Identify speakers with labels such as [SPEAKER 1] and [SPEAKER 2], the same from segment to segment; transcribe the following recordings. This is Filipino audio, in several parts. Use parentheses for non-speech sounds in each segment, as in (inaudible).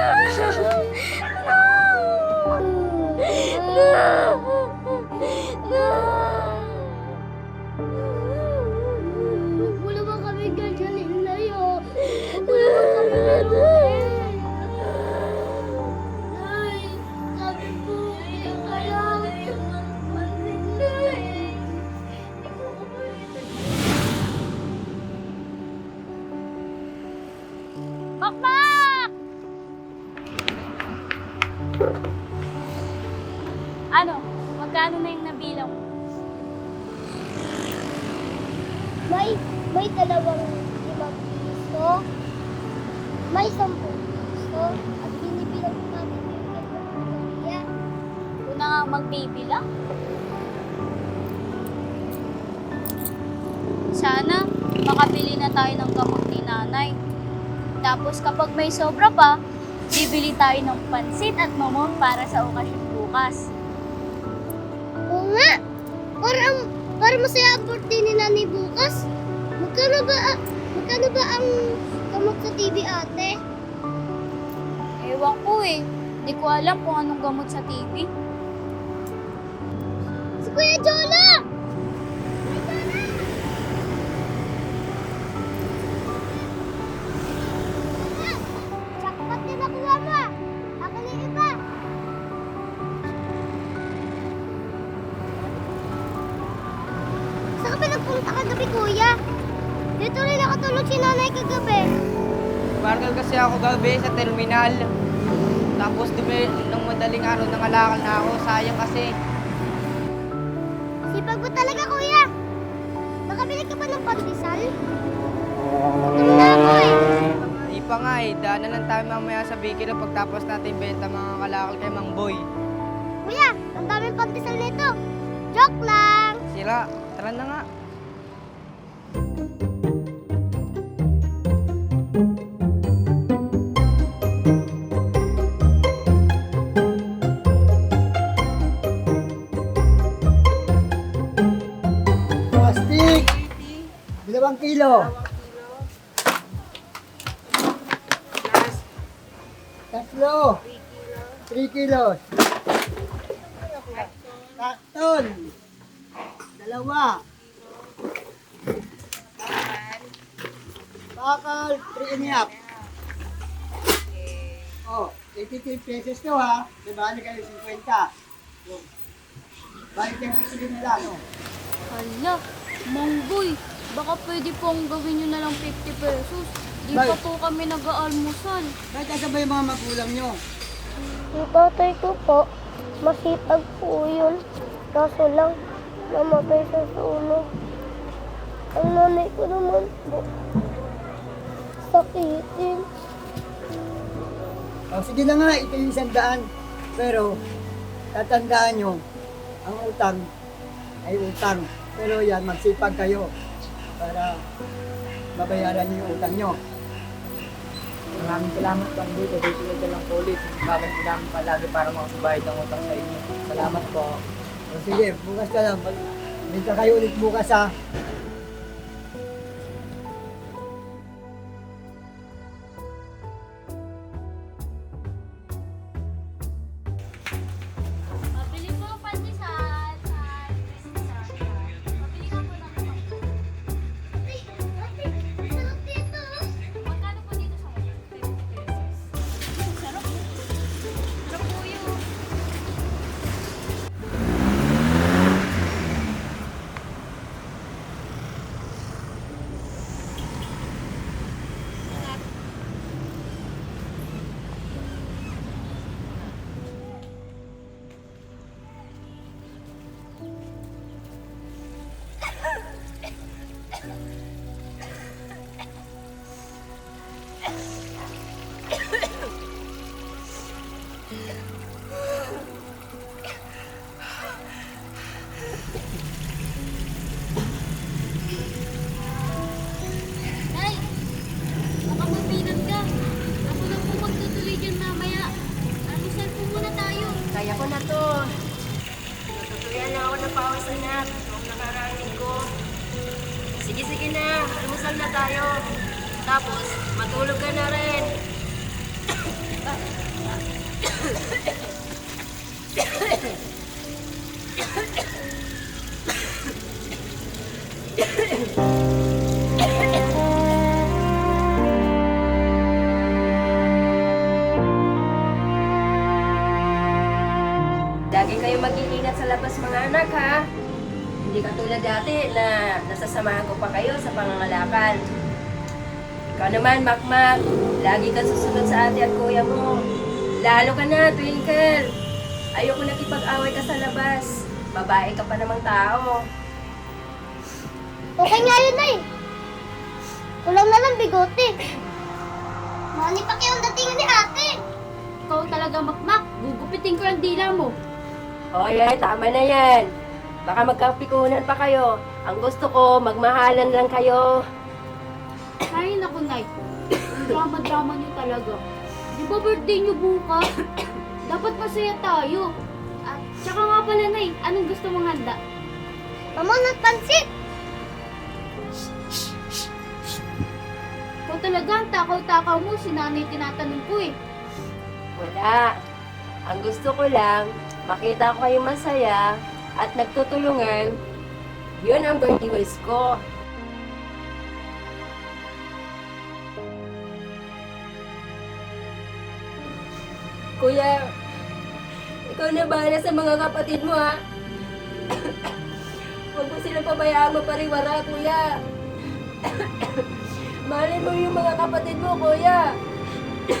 [SPEAKER 1] Huwag
[SPEAKER 2] Nga magbibilang. Sana makabili na tayo ng gamot ni nanay. Tapos kapag may sobra pa, bibili tayo ng pansit at momon para sa okasyon bukas.
[SPEAKER 1] Oo nga. Para, para masaya ang birthday ni Nani bukas. Magkano ba, magkano ba ang gamot sa TV ate?
[SPEAKER 2] Ewan ko eh. Hindi ko alam kung anong gamot sa TV.
[SPEAKER 1] Kuya Jola! Jackpot nakuha mo! Akin yung iba! Saan ka ba kagabi, kuya? Dito rin nakatulog si nanay kagabi.
[SPEAKER 3] Bargal kasi ako gabi sa terminal. Tapos dumi ng madaling araw nangalakal na ako. Sayang kasi. Di pa nga eh. Daanan lang tayo mamaya sa Bikilo pagtapos natin benta mga kalakal kay Mang Boy.
[SPEAKER 1] Kuya, ang daming pandesal nito. Joke lang.
[SPEAKER 3] Sila, tara na nga.
[SPEAKER 4] Dalawang kilo. Tatlo. 3 kilos. Karton. Dalawa. Bakal, 3 and a half. Oh, 83 pesos to ha. Ano kayo 50. Oh. Balik yung pisilin na lang. Oh.
[SPEAKER 2] Hala, Mangboy, baka pwede pong gawin nyo na lang 50 pesos. Di pa
[SPEAKER 4] Bakit?
[SPEAKER 2] po kami nag-aalmusal.
[SPEAKER 4] Bakit kasabay yung mga magulang nyo?
[SPEAKER 1] Yung tatay ko po, masipag po yun. Kaso lang, namatay sa sunog. Ang nanay ko naman po, sakitin.
[SPEAKER 4] Oh, sige na nga, ito yung isang daan. Pero, tatandaan nyo, ang utang ay utang. Pero yan, magsipag kayo para mabayaran niyo yung utang nyo.
[SPEAKER 3] Maraming salamat Mang Boy. Tuloy-tuloy ka lang po ulit. Ko namin palagi para makasubayad ang utang sa inyo. Salamat po.
[SPEAKER 4] O sige, bukas ka lang. Benta kayo ulit bukas ha.
[SPEAKER 5] Sige, sige na. Almusal na tayo. Tapos, matulog ka na rin. Lagi kayo mag-iingat sa labas mga anak ha. Hindi katulad dati na nasasamahan ko pa kayo sa pangangalakal. Ikaw naman, Makmak, lagi ka susunod sa ate at kuya mo. Lalo ka na, Twinkle. Ayoko nakipag-away ka sa labas. Babae ka pa namang tao.
[SPEAKER 1] Okay nga yun, Nay. Kulang na lang bigote. Mani pa kayo ang datingan ni ate.
[SPEAKER 2] Ikaw talaga makmak. Gugupitin ko yung dila mo.
[SPEAKER 5] O yan, tama na yan. Baka magkapikunan pa kayo. Ang gusto ko, magmahalan lang kayo.
[SPEAKER 2] Ay, naku, Nay. Ang drama-drama niyo talaga. Di ba birthday niyo bukas? Dapat masaya tayo. At tsaka nga pala, Nay, anong gusto mong handa?
[SPEAKER 1] Mama, nagpansit.
[SPEAKER 2] Ikaw talaga, ang takaw-takaw mo. Si nanay tinatanong ko eh.
[SPEAKER 5] Wala. Ang gusto ko lang, makita ko kayo masaya at nagtutulungan. Yun ang birthday wish ko. Kuya, ikaw na bahala sa mga kapatid mo ha. (coughs) Huwag mo silang pabayaan mo pariwara, kuya. (coughs) Mahalin mo yung mga kapatid mo, kuya. (coughs)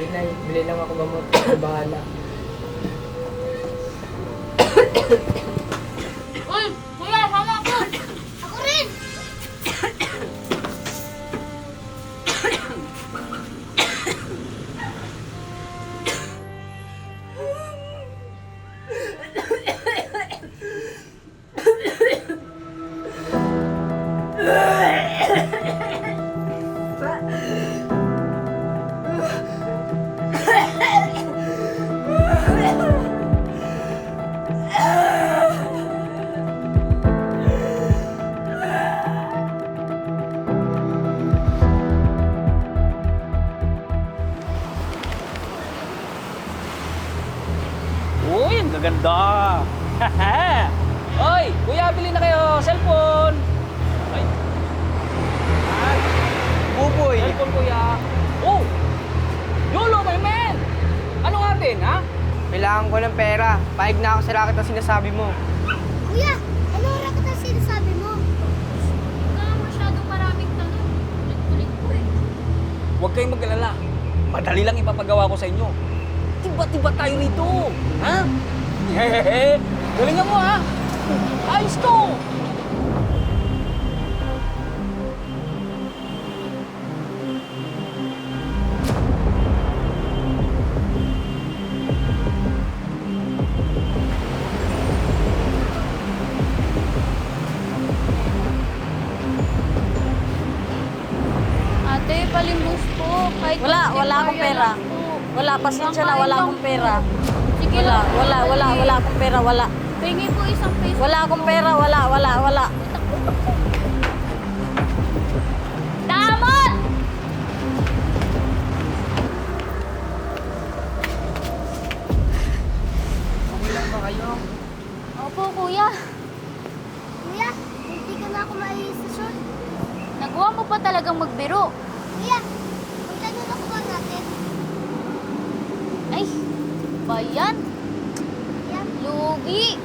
[SPEAKER 3] Hindi na, lang ako gamot. Ako bahala.
[SPEAKER 1] Thank (laughs) you.
[SPEAKER 6] Uy, ang gaganda. (laughs) Oy, kuya, bili na kayo cellphone. Ay.
[SPEAKER 3] Buboy!
[SPEAKER 6] cellphone, kuya. Oh! Yolo, my man! Ano atin, ha?
[SPEAKER 3] Kailangan ko ng pera. Paig na ako sa racket na sinasabi mo.
[SPEAKER 1] Kuya, ano ang sinasabi mo?
[SPEAKER 2] Wala masyadong maraming tanong. Kulit-kulit ko eh.
[SPEAKER 6] Huwag kayong mag-alala. Madali lang ipapagawa ko sa inyo. Tiba-tiba tayo rito. Ha? Hehehe. Galingan mo, ha? Ayos to!
[SPEAKER 2] Ate, palimbus po. Kahit
[SPEAKER 7] Wala, wala akong pera.
[SPEAKER 2] lang po.
[SPEAKER 7] Wala, pasensya na, wala akong pera.
[SPEAKER 2] Sige
[SPEAKER 7] Wala,
[SPEAKER 2] lang.
[SPEAKER 7] wala, wala, wala akong pera, wala.
[SPEAKER 2] Pingi po isang peso.
[SPEAKER 7] Wala akong pera, wala, wala, wala.
[SPEAKER 2] Damon!
[SPEAKER 3] Okay lang ba kayo?
[SPEAKER 2] Opo, kuya.
[SPEAKER 1] Kuya, hindi ka na ako maisasyon.
[SPEAKER 2] Nagawa mo pa talagang magbiro.
[SPEAKER 1] Kuya, punta na ako ba natin?
[SPEAKER 2] Ay, bayan.
[SPEAKER 1] Kuya,
[SPEAKER 2] Lugi.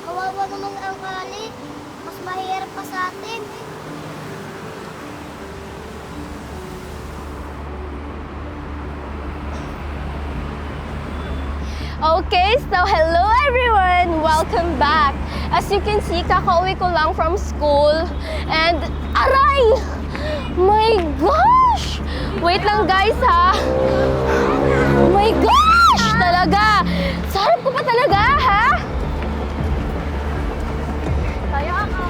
[SPEAKER 1] kawawa naman ang kali. Mas mahirap pa sa atin.
[SPEAKER 8] Okay, so hello everyone! Welcome back! As you can see, kakauwi ko lang from school and aray! My gosh! Wait lang guys ha! My gosh! Talaga! Sarap ko pa talaga ha? Tayo ako!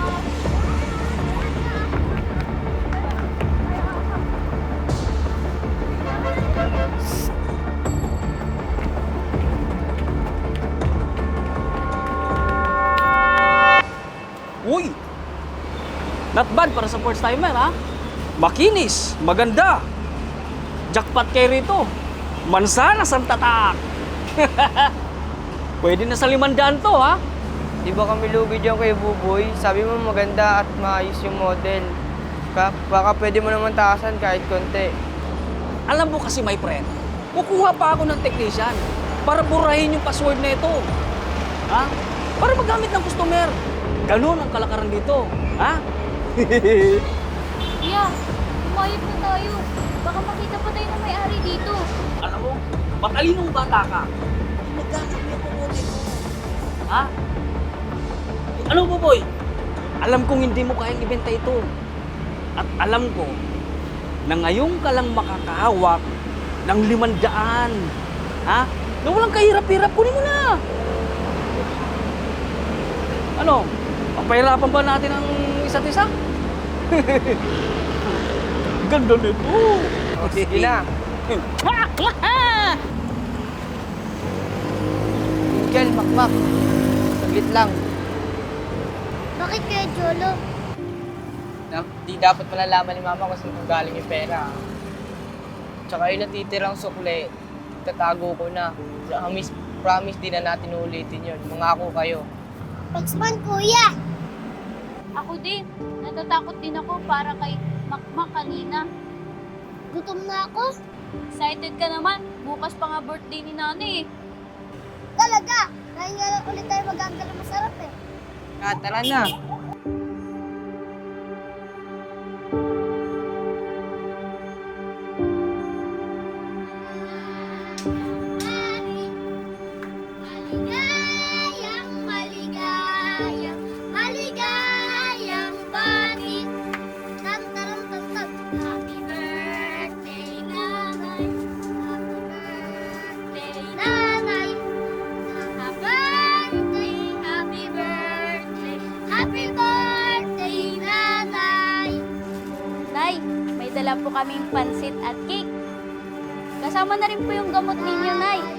[SPEAKER 6] Uy! Not bad para sa first timer, ha? Makinis, maganda. Jackpot kayo rito. Mansanas ang tatak. (laughs) Pwede na sa limandaan to, ha?
[SPEAKER 3] Di ba kami lugi dyan kay Buboy? Sabi mo maganda at maayos yung model. Ka baka pwede mo naman taasan kahit konti.
[SPEAKER 6] Alam mo kasi, my friend, kukuha pa ako ng technician para burahin yung password na ito. Ha? Para magamit ng customer. Ganun ang kalakaran dito. Ha? (laughs)
[SPEAKER 2] Kuya, umayag na tayo. Baka makita pa tayo ng may-ari dito.
[SPEAKER 6] Matalinong bata ka. Magkakami ako ito. Ha? Ano po, boy? Alam kong hindi mo kayang ibenta ito. At alam ko na ngayon ka lang makakahawak ng limandaan. Ha? Na walang kahirap-hirap, kunin mo na. Ano? Papahirapan ba natin ang isa't isa? (laughs) Ganda nito.
[SPEAKER 3] O, sige na. (laughs) Kel, makmak. Saglit lang.
[SPEAKER 1] Bakit kaya Jolo?
[SPEAKER 3] Na, di dapat malalaman ni mama kung saan kung galing yung pera. Tsaka yung natitirang sukle, tatago ko na. Promise, promise di na natin ulitin yun. Mangako kayo.
[SPEAKER 1] Pagsman, kuya!
[SPEAKER 2] Ako din. Natatakot din ako para kay Makmak kanina.
[SPEAKER 1] Gutom na ako.
[SPEAKER 2] Excited ka naman. Bukas pa nga birthday ni nanay eh.
[SPEAKER 1] Talaga! Kaya nga ulit tayo mag-anggal masarap eh.
[SPEAKER 3] Ah, na.
[SPEAKER 2] Dala po kaming pansit at cake. Kasama na rin po yung gamot ninyo. Nay!